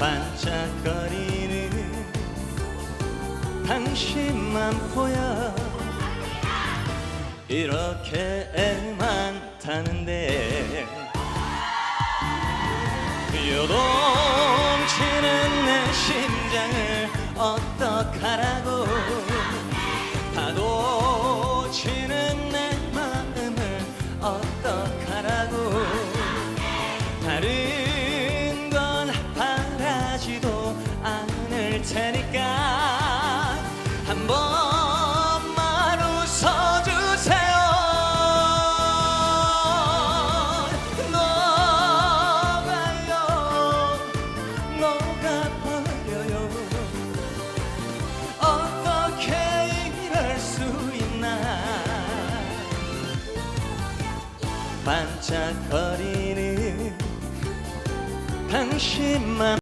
반짝거리는 당신만 보여. 이렇게 애만 타는데 요동치는 내 심장을 어떡하라고 녹아버려요. 어떻게 이럴 수 있나? 반짝거리는 당신만